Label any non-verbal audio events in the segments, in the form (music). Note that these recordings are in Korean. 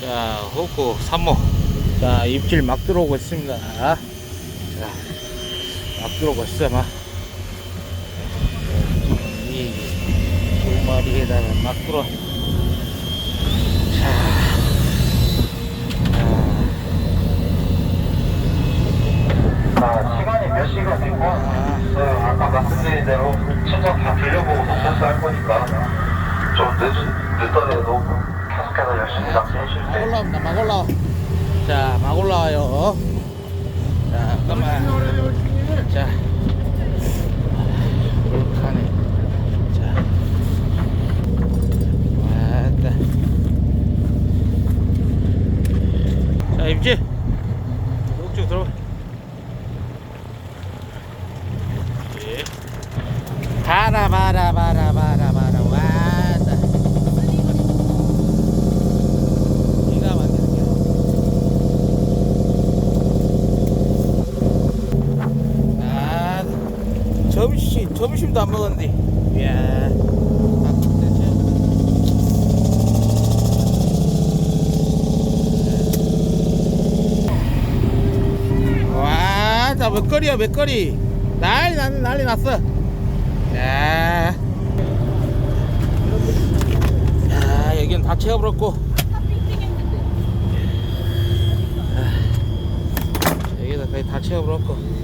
자, 호구 3호. 자, 입질 막 들어오고 있습니다. 자, 막 들어오고 있어, 막. 이 두 마리에다가 막 들어. 자, 자, 자, 시간이 몇 시간이고, 네, 아까 말씀드린 대로 친정 다 빌려보고 센스할 거니까 좀 늦, 늦더라도 계속해서 열심히 낚시해 주실 막때 올라옵니다, 막 올라와. 자, 막 올라와요. 자, 잠깐만. 자, 불카네. 자, 왔다. 자, 입질. 쭉쭉 들어봐. 예. 바라, 바라, 바라, 바라, 바라. 왔다. 기가 막히는 게. 아, 점심, 점심도 안 먹었는데. 이야. 아, 와, 자, 맥거리야, 맥거리. 난리, 난리, 난리 났어. 야. 야, 여기는 다 채워버렸고. 아, 여기다 거의 다 채워버렸고.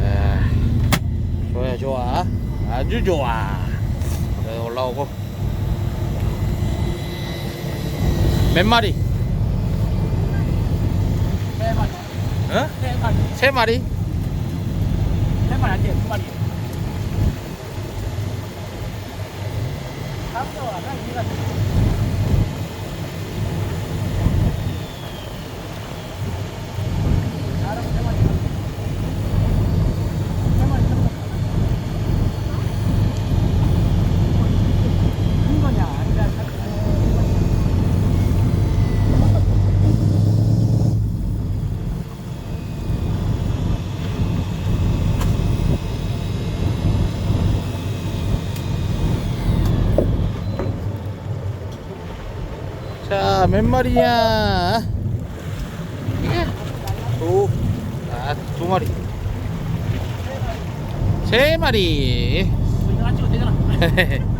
아, 좋아, 좋아. 아주 좋아. 여기 올라오고. 몇 마리? 세 마리, 어? 세 마리, 세 마리? 세 마리 안 돼, 두 마리. 다음도 안 하, 이가 나랑 세 마리. 세 마리 잡았다. 큰 거냐, 아니라 작- 자, 몇 마리야? 두, 아, 두 마리. 세 마리. (laughs)